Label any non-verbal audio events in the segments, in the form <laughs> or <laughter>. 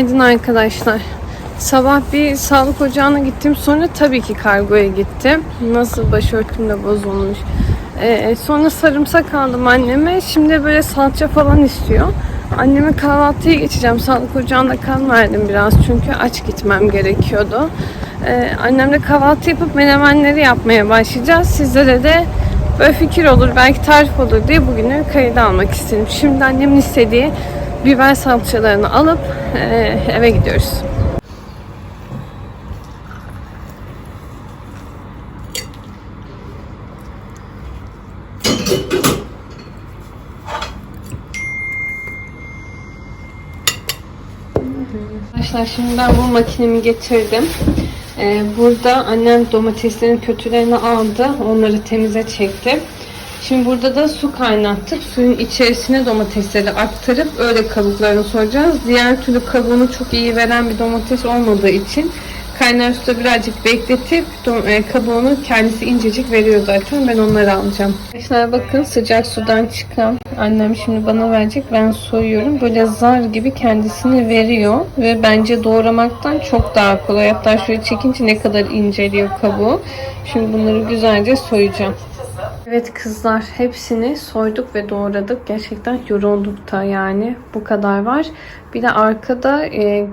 Günaydın arkadaşlar. Sabah bir sağlık ocağına gittim. Sonra tabii ki kargoya gittim. Nasıl başörtüm de bozulmuş. Ee, sonra sarımsak aldım anneme. Şimdi böyle salça falan istiyor. Anneme kahvaltıya geçeceğim. Sağlık ocağında kan verdim biraz. Çünkü aç gitmem gerekiyordu. Ee, annemle kahvaltı yapıp menemenleri yapmaya başlayacağız. Sizlere de böyle fikir olur, belki tarif olur diye bugünü kayıda almak istedim. Şimdi annemin istediği biber salçalarını alıp e, eve gidiyoruz. Arkadaşlar şimdi ben bu makinemi getirdim. Ee, burada annem domateslerin kötülerini aldı. Onları temize çekti. Şimdi burada da su kaynattık. Suyun içerisine domatesleri aktarıp öyle kabuklarını soyacağız. Diğer türlü kabuğunu çok iyi veren bir domates olmadığı için kaynar suda birazcık bekletip e, kabuğunu kendisi incecik veriyor zaten. Ben onları alacağım. Arkadaşlar bakın sıcak sudan çıkan annem şimdi bana verecek. Ben soyuyorum. Böyle zar gibi kendisini veriyor ve bence doğramaktan çok daha kolay. Hatta şöyle çekince ne kadar inceliyor kabuğu. Şimdi bunları güzelce soyacağım. Evet kızlar hepsini soyduk ve doğradık. Gerçekten yorulduk da yani bu kadar var. Bir de arkada e,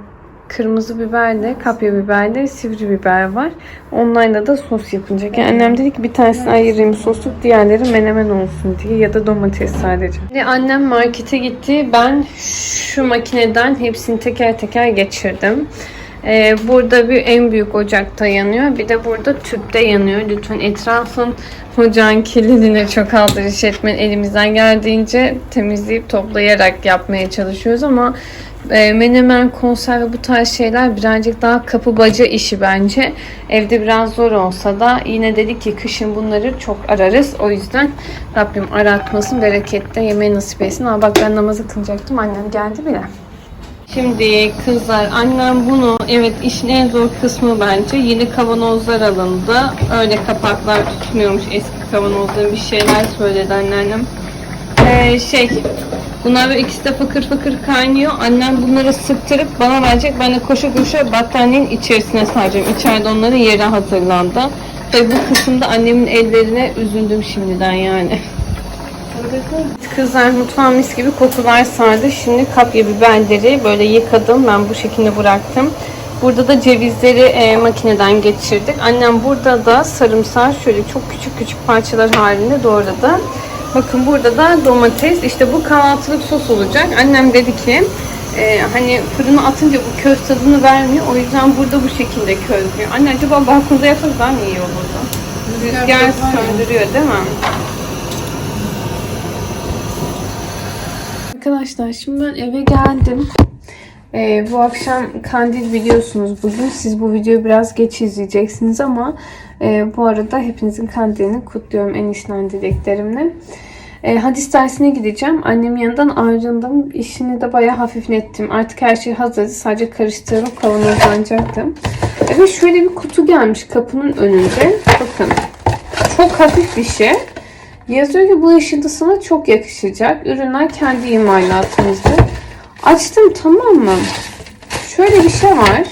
kırmızı biberle, kapya biberle, sivri biber var. Onlarla da sos yapılacak. Yani annem dedi ki bir tanesini ayırayım sosluk, diğerleri menemen olsun diye ya da domates sadece. Şimdi annem markete gitti. Ben şu makineden hepsini teker teker geçirdim. Ee, burada bir en büyük ocakta yanıyor. Bir de burada tüpte yanıyor. Lütfen etrafın ocağın kirliliğine çok aldırış etmeyin. Elimizden geldiğince temizleyip toplayarak yapmaya çalışıyoruz ama e, menemen, konserve bu tarz şeyler birazcık daha kapı baca işi bence. Evde biraz zor olsa da yine dedik ki kışın bunları çok ararız. O yüzden Rabbim aratmasın, berekette yemeği nasip etsin. Ama bak ben namazı kılacaktım. Annem geldi bile. Şimdi kızlar annem bunu evet işin en zor kısmı bence yeni kavanozlar alındı. Öyle kapaklar tutmuyormuş eski kavanozların bir şeyler söyledi anneannem. Ee, şey bunlar böyle ikisi de fakır fakır kaynıyor. Annem bunları sıktırıp bana verecek. Ben de koşa koşa battaniyenin içerisine saracağım. İçeride onların yeri hazırlandı. Tabii bu kısımda annemin ellerine üzüldüm şimdiden yani. <laughs> Kızlar mutfağım mis gibi kokular sardı. Şimdi kapya biberleri böyle yıkadım. Ben bu şekilde bıraktım. Burada da cevizleri e, makineden geçirdik. Annem burada da sarımsağı şöyle çok küçük küçük parçalar halinde doğradı. Bakın burada da domates. İşte bu kahvaltılık sos olacak. Annem dedi ki e, hani fırına atınca bu köz tadını vermiyor. O yüzden burada bu şekilde közlüyor. Anne acaba balkonda yapsak daha mı iyi olurdu? Rüzgar söndürüyor değil mi? Arkadaşlar şimdi ben eve geldim. Ee, bu akşam kandil biliyorsunuz bugün. Siz bu videoyu biraz geç izleyeceksiniz ama e, bu arada hepinizin kandilini kutluyorum en içten dileklerimle. E, hadis dersine gideceğim. Annemin yanından ayrıldım. İşini de bayağı hafiflettim. Artık her şey hazır. Sadece karıştırıp kavanozlanacaktım. Evet şöyle bir kutu gelmiş kapının önünde. Bakın. Çok hafif bir şey. Yazıyor ki bu ışıltısına çok yakışacak. Ürünler kendi imalatımızdır. Açtım tamam mı? Şöyle bir şey var.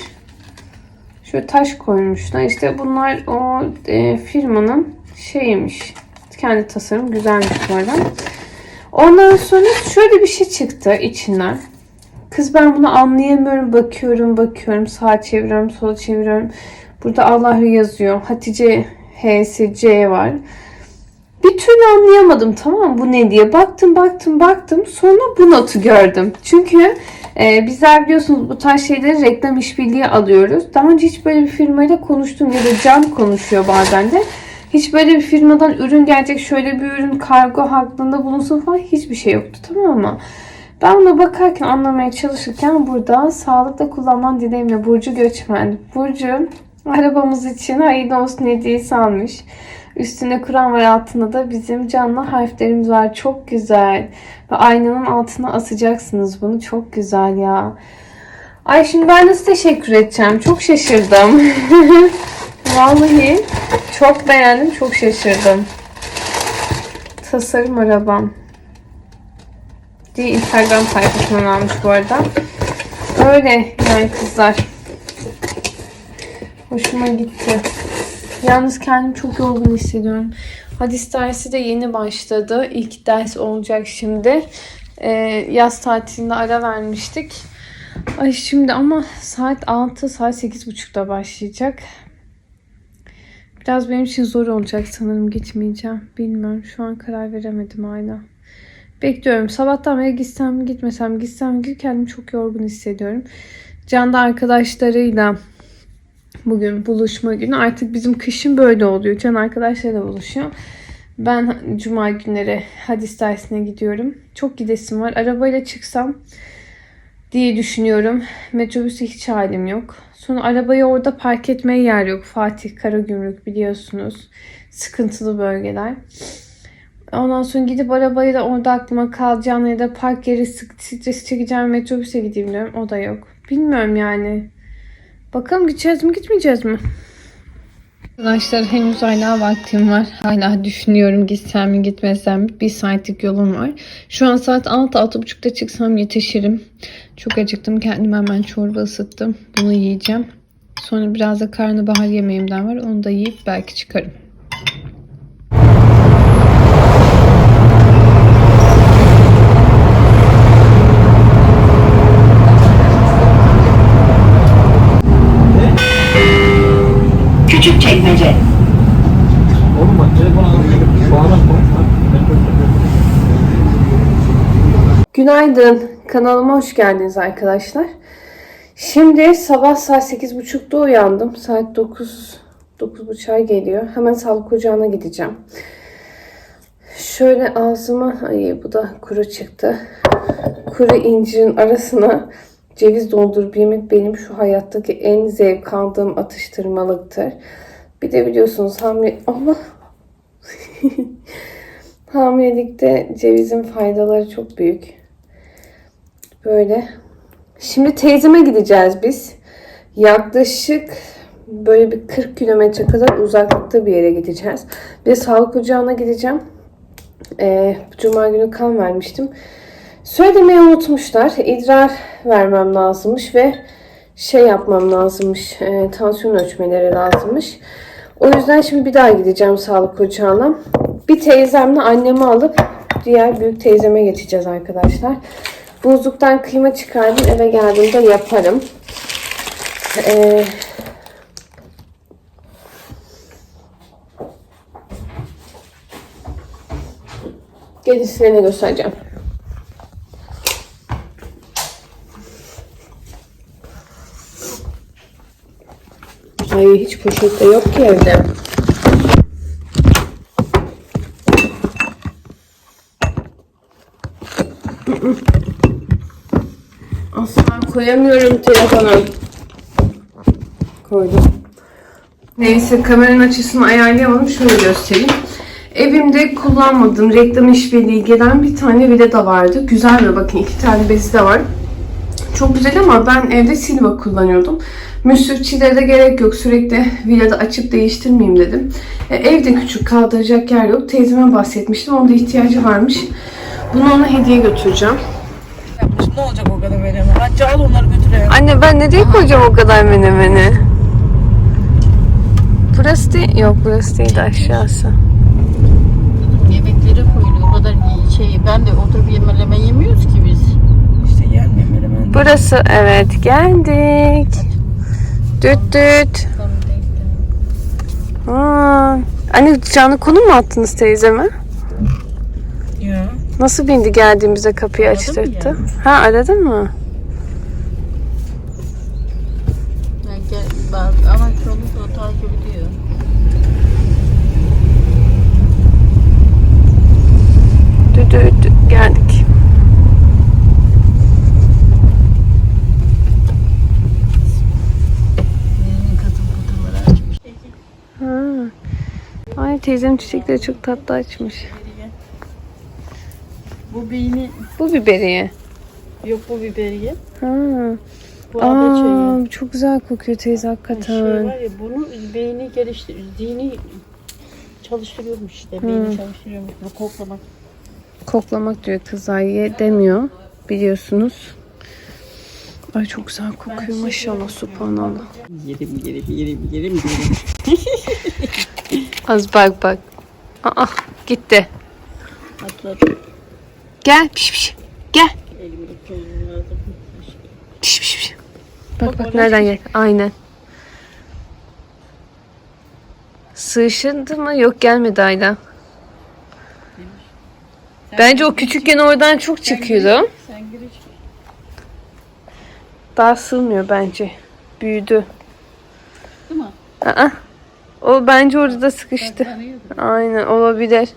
Şöyle taş koymuşlar. İşte bunlar o e, firmanın şeyiymiş. Kendi tasarım güzelmiş bu arada. Ondan sonra şöyle bir şey çıktı içinden. Kız ben bunu anlayamıyorum. Bakıyorum bakıyorum. Sağa çeviriyorum sola çeviriyorum. Burada Allah yazıyor. Hatice HSC var. Bir türlü anlayamadım tamam bu ne diye. Baktım baktım baktım sonra bu notu gördüm. Çünkü e, bizler biliyorsunuz bu tarz şeyleri reklam işbirliği alıyoruz. Daha önce hiç böyle bir firmayla konuştum ya da Can konuşuyor bazen de. Hiç böyle bir firmadan ürün gelecek şöyle bir ürün kargo hakkında bulunsun falan hiçbir şey yoktu tamam mı? Ben buna bakarken anlamaya çalışırken burada sağlıkla kullanman dileğimle Burcu Göçmen. Burcu arabamız için hayırlı olsun hediyesi almış. Üstünde Kur'an var altında da bizim canlı harflerimiz var. Çok güzel. Ve aynanın altına asacaksınız bunu. Çok güzel ya. Ay şimdi ben nasıl teşekkür edeceğim? Çok şaşırdım. <laughs> Vallahi çok beğendim. Çok şaşırdım. Tasarım arabam. Diye Instagram sayfasından almış bu arada. Öyle yani kızlar. Hoşuma gitti. Yalnız kendimi çok yorgun hissediyorum. Hadis dersi de yeni başladı. İlk ders olacak şimdi. Ee, yaz tatilinde ara vermiştik. Ay şimdi ama saat 6, saat 8.30'da başlayacak. Biraz benim için zor olacak sanırım gitmeyeceğim. Bilmiyorum. Şu an karar veremedim hala. Bekliyorum. Sabahtan beri gitsem gitmesem gitsem mi kendimi çok yorgun hissediyorum. Can da arkadaşlarıyla bugün buluşma günü. Artık bizim kışın böyle oluyor. Can arkadaşlarıyla buluşuyor. Ben cuma günleri hadis dersine gidiyorum. Çok gidesim var. Arabayla çıksam diye düşünüyorum. Metrobüse hiç halim yok. Sonra arabayı orada park etmeye yer yok. Fatih Karagümrük biliyorsunuz. Sıkıntılı bölgeler. Ondan sonra gidip arabayı da orada aklıma kalacağını ya da park yeri sık stres çekeceğim metrobüse gideyim diyorum. O da yok. Bilmiyorum yani. Bakalım gideceğiz mi gitmeyeceğiz mi? Arkadaşlar henüz hala vaktim var. Hala düşünüyorum gitsem mi gitmesem. Bir saatlik yolum var. Şu an saat 6-6.30'da çıksam yetişirim. Çok acıktım. Kendime hemen çorba ısıttım. Bunu yiyeceğim. Sonra biraz da karnabahar yemeğimden var. Onu da yiyip belki çıkarım. Küçük çekmece. Oğlum bak telefon alıp bağla Günaydın. Kanalıma hoş geldiniz arkadaşlar. Şimdi sabah saat 8.30'da uyandım. Saat 9 9.30'a geliyor. Hemen sağlık ocağına gideceğim. Şöyle ağzıma ay bu da kuru çıktı. Kuru incirin arasına ceviz doldurup yemek benim şu hayattaki en zevk aldığım atıştırmalıktır. Bir de biliyorsunuz hamile Allah <laughs> Hamilelikte cevizin faydaları çok büyük. Böyle. Şimdi teyzeme gideceğiz biz. Yaklaşık böyle bir 40 kilometre kadar uzaklıkta bir yere gideceğiz. Bir sağlık ocağına gideceğim. Ee, Cuma günü kan vermiştim. Söylemeyi unutmuşlar. İdrar vermem lazımmış ve şey yapmam lazımmış. E, tansiyon ölçmeleri lazımmış. O yüzden şimdi bir daha gideceğim sağlık ocağına. Bir teyzemle annemi alıp diğer büyük teyzeme geçeceğiz arkadaşlar. Buzluktan kıyma çıkardım. Eve geldiğimde yaparım. Ee, Gerisini de göstereceğim. Ay hiç poşette yok ki evde. Koyamıyorum telefonu. Koydum. Neyse kameranın açısını ayarlayamadım. Şöyle göstereyim. Evimde kullanmadığım reklam işbirliği gelen bir tane vida vardı. Güzel mi? Bakın iki tane bezi de var. Çok güzel ama ben evde Silva kullanıyordum. Müsrifçilere de gerek yok. Sürekli villada açıp değiştirmeyeyim dedim. E, evde küçük kaldıracak yer yok. Teyzeme bahsetmiştim. Onda ihtiyacı varmış. Bunu ona hediye götüreceğim. Ne olacak o kadar veremem. Hadi al onları götüreyim. Anne ben nereye koyacağım o kadar menemeni? Burası değil. Yok burası değil aşağısı. Yemekleri koyuluyor. O kadar iyi şey. Ben de oturup yemeleme yemiyoruz ki biz. İşte yer memelim. Burası evet geldik. Düt düt. Aa, anne canlı konum mu attınız teyzeme? Nasıl bindi geldiğimizde kapıyı Aradım açtırdı? ya. Ha aradın mı? Yani gel, ama çoluk da takip ediyor. Düt düt geldik. Birinin katıl kutuları açmış. Ha. Ay teyzem çiçekleri çok tatlı açmış. Bu beyni Bu biberiye. yok bu biberiye. Ha. Bu ada çayı. Aa, çok güzel kokuyor teyze Şey hakikaten. var ya bunu beyni geliştir, zihni çalıştırıyormuş işte. Beyni çalıştırıyormuş. Bu koklamak. Koklamak diyor kızlar ye demiyor biliyorsunuz. Ay çok güzel kokuyor maşallah subhanallah. Yerim yerim yerim yerim yerim. Az bak bak. Aa gitti. Atladım. Gel piş piş. Gel. Elimi koymam lazım. Piş piş piş. Bak bak nereden gel. Aynen. Sığışındı mı? Yok gelmedi hala. Bence o küçükken oradan çok çıkıyordu. Daha sığmıyor bence. Büyüdü. Değil mi? Aa, o bence orada sıkıştı. Aynen olabilir.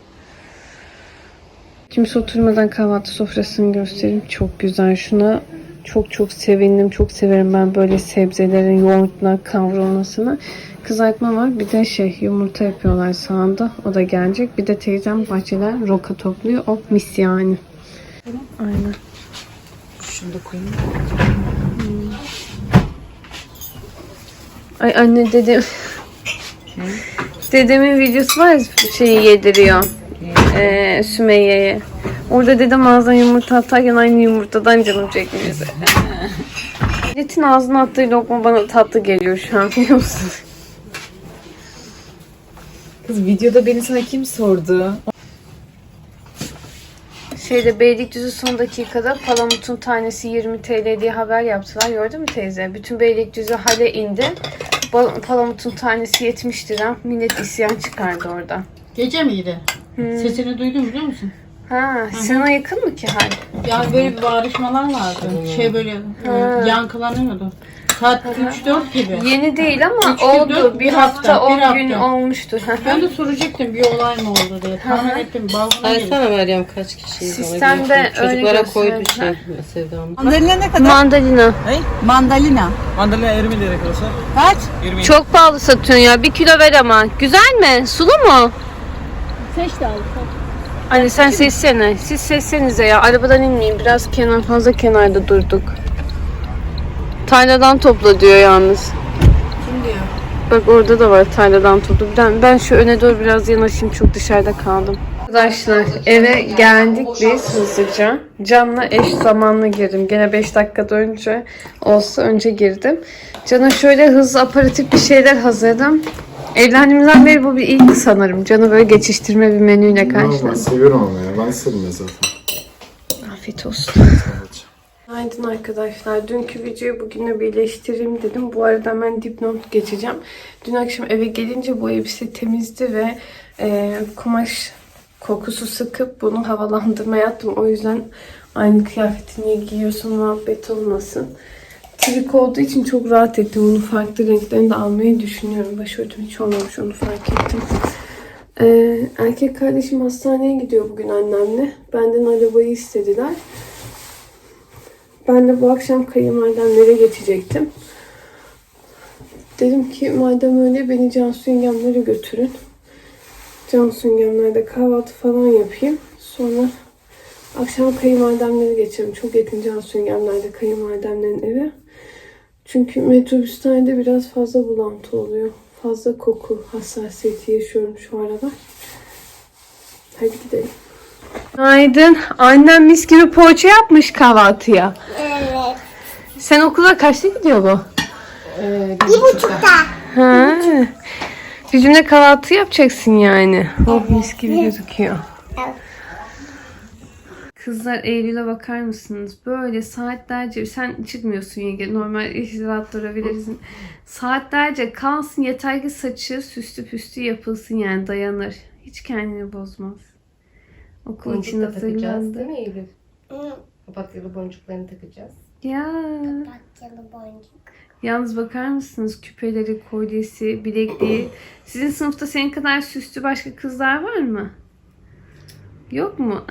Kimse oturmadan kahvaltı sofrasını göstereyim. Çok güzel. Şuna çok çok sevindim. Çok severim ben böyle sebzelerin yoğurtla kavrulmasını. Kızartma var. Bir de şey yumurta yapıyorlar sağında. O da gelecek. Bir de teyzem bahçeden roka topluyor. O mis yani. Aynen. Şunu da koyayım. Ay anne dedem. Dedemin videosu var ya şeyi yediriyor. Ee, Sümeyye'ye. Orada dedem ağzına yumurta atarken aynı yumurtadan canım çekmiyor. Milletin <laughs> ağzına attığı lokma bana tatlı geliyor şu an biliyor musun? Kız videoda beni sana kim sordu? Şeyde Beylikdüzü son dakikada palamutun tanesi 20 TL diye haber yaptılar. Gördün mü teyze? Bütün Beylikdüzü hale indi. Palamutun tanesi 70 lira. Millet isyan çıkardı orada. Gece miydi? Sesini duydum biliyor musun? Ha, sana yakın mı ki hal? Yani böyle bir bağırışmalar vardı. Şey böyle e, yankılanıyordu. Saat 3-4 gibi. Yeni değil ama Üç gün, oldu. dört- bir bir hafta, hafta, 10 bir gün hafta. olmuştur. Ben de soracaktım bir olay mı oldu diye. Tahmin ettim. Balkona. Saysana Meryem kaç kişiyiz Sistemde öyle Çocuklara koydu gösterdiler. şey Sevda'nın. Mandalina ne kadar? Mandalina. Mandalina. Mandalina 20 lira arkadaşlar. Kaç? 20 Çok pahalı satıyorsun ya. Bir kilo ver ama. Güzel mi? Sulu mu? Seç de al. Anne sen seçsene. Siz seçsenize ya. Arabadan inmeyin. Biraz kenar fazla kenarda durduk. Tarladan topla diyor yalnız. Kim diyor? Bak orada da var tarladan topla. Ben, ben şu öne doğru biraz yanaşayım. Çok dışarıda kaldım. Arkadaşlar eve geldik biz hızlıca. Can'la eş zamanlı girdim. Gene 5 dakikada önce olsa önce girdim. Can'a şöyle hızlı aparatif bir şeyler hazırladım. Evlendiğimizden beri bu bir ilk sanırım. Can'ı böyle geçiştirme bir menüyle Ben karşıladım. seviyorum onu ya. Ben ya zaten. Afiyet olsun. Günaydın arkadaşlar. Dünkü videoyu bugünle birleştireyim dedim. Bu arada hemen dipnot geçeceğim. Dün akşam eve gelince bu elbise temizdi ve e, kumaş kokusu sıkıp bunu havalandırmaya attım. O yüzden aynı kıyafeti niye giyiyorsun muhabbet olmasın. Trik olduğu için çok rahat ettim. Bunu farklı renklerini de almayı düşünüyorum. Başörtüm hiç olmamış onu fark ettim. Ee, erkek kardeşim hastaneye gidiyor bugün annemle. Benden arabayı istediler. Ben de bu akşam kayınvalidemlere geçecektim. Dedim ki madem öyle beni Cansu yengemlere götürün. Cansu yengemlerde kahvaltı falan yapayım. Sonra akşam kayınvalidemlere geçerim. Çok yakın Cansu yengemlerde kayınvalidemlerin evi. Çünkü metrobüslerde biraz fazla bulantı oluyor. Fazla koku hassasiyeti yaşıyorum şu aralar. Hadi gidelim. Günaydın. Annem mis gibi poğaça yapmış kahvaltıya. Evet. Sen okula kaçta gidiyor bu? bir buçukta. Ha. Bizimle kahvaltı yapacaksın yani. Oh mis gibi gözüküyor. Kızlar Eylül'e bakar mısınız? Böyle saatlerce sen çıkmıyorsun yenge normal rahat durabilirsin. Saatlerce kalsın yeter ki saçı süslü püslü yapılsın yani dayanır. Hiç kendini bozmaz. Okul için Boncuk da takacağız değil mi Eylül? Papatyalı boncuklarını takacağız. Ya. Patyalı boncuk. Yalnız bakar mısınız küpeleri, kolyesi, bilekliği. Sizin sınıfta senin kadar süslü başka kızlar var mı? Yok mu?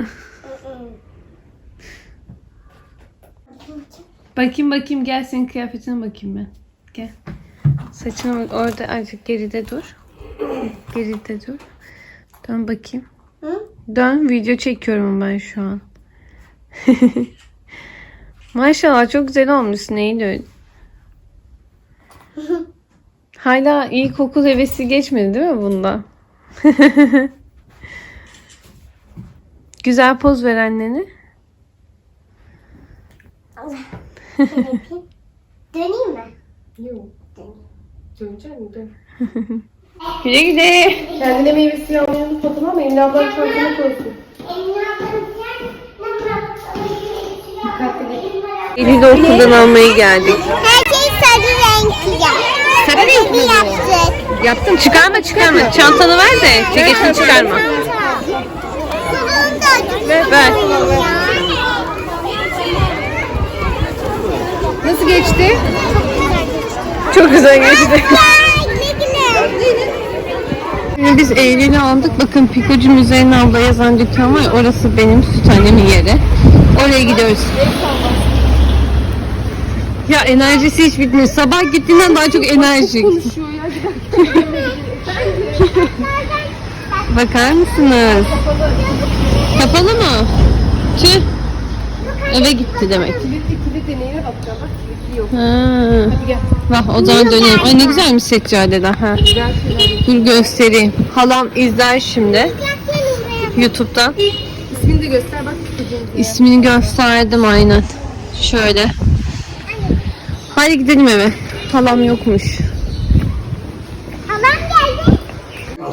Bakayım bakayım gel senin kıyafetine bakayım ben. Gel. Saçına bak orada azıcık geride dur. Geride dur. Dön bakayım. Dön video çekiyorum ben şu an. <laughs> Maşallah çok güzel olmuşsun Eylül. <laughs> Hala ilkokul hevesi geçmedi değil mi bunda? <laughs> Güzel poz ver annene. Döneyim mi? Yok. Dönecek mi? Dön. Güle güle. Kendine meyvesini almayı unutma tamam mı? Emine ablan çantana koysun. Eylül'ü okuldan almaya geldik. Her şey sarı renkli. Sarı renk mi yapacak. Yaptım. Çıkarma çıkarma. Çantanı ver de ceketini çıkarma. Ver. ver. Nasıl geçti? Çok güzel geçti. Şimdi <laughs> biz Eylül'ü aldık. Bakın Pikocu Müzeyyen abla yazan dükkan var. Orası benim süt annemin yeri. Oraya gidiyoruz. Ya enerjisi hiç bitmiyor. Sabah gittiğinden daha çok enerjik. Bakar mısınız? Kapalı mı? Tüh. Eve gitti demek. Ha. Vah o zaman dönelim. Ay ne güzelmiş seccadeler. Ha. Dur göstereyim. Halam izler şimdi. YouTube'dan. İsmini de göster bak. İsmini gösterdim aynen. Şöyle. Hadi gidelim eve. Halam yokmuş. Halam geldi.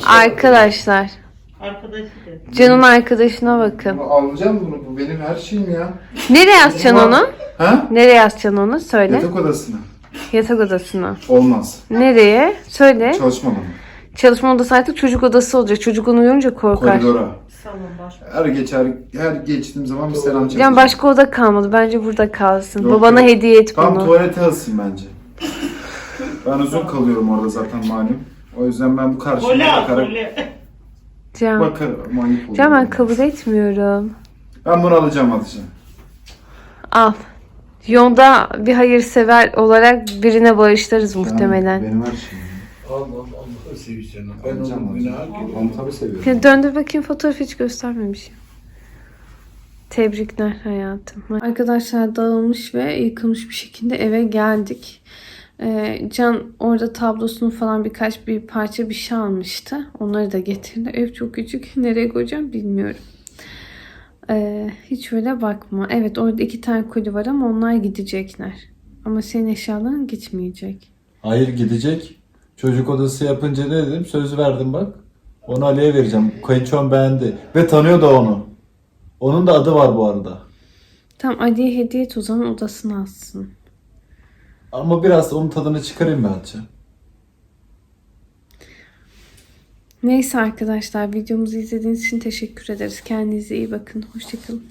Arkadaşlar. Arkadaşı da. Can'ın arkadaşına bakın. Alacağım bunu. Bu benim her şeyim ya. Nereye yazacaksın onu? Ha? Nereye yazacaksın onu? Söyle. Yatak odasına. Yatak odasına. Olmaz. Nereye? Söyle. Çalışma alanı. Çalışma odası artık çocuk odası olacak. Çocuk onu görünce korkar. Koridora. Salon baş. Her geçer, her geçtiğim zaman bir selam çakacağım. Can başka oda kalmadı. Bence burada kalsın. Yok, Babana yok. hediye et Tam bunu. tuvalete asayım bence. Ben uzun kalıyorum orada zaten malum. O yüzden ben bu karşıma bakarak kole. Can. bakarım. Ama ayıp olur. Can ben kabul etmiyorum. Ben bunu alacağım alacağım. Al. Yolda bir hayırsever olarak birine bağışlarız muhtemelen. Benim her şeyim. Allah Allah seveceğim. Ben Alacağım onu günah alacağım. Onu tabii seviyorum. Ya döndür bakayım fotoğrafı hiç göstermemişim. Tebrikler hayatım. Arkadaşlar dağılmış ve yıkılmış bir şekilde eve geldik. Ee, Can orada tablosunu falan birkaç bir parça bir şey almıştı. Onları da getirdi. Ev çok küçük. Nereye koyacağım bilmiyorum. Ee, hiç öyle bakma. Evet orada iki tane koli var ama onlar gidecekler. Ama senin eşyaların gitmeyecek. Hayır gidecek. Çocuk odası yapınca ne dedim? Söz verdim bak. Onu Ali'ye vereceğim. Kayınçom beğendi. Ve tanıyor da onu. Onun da adı var bu arada. Tamam Ali'ye hediye et o zaman odasına alsın. Ama biraz onun tadını çıkarayım bence. Neyse arkadaşlar videomuzu izlediğiniz için teşekkür ederiz. Kendinize iyi bakın. Hoşçakalın.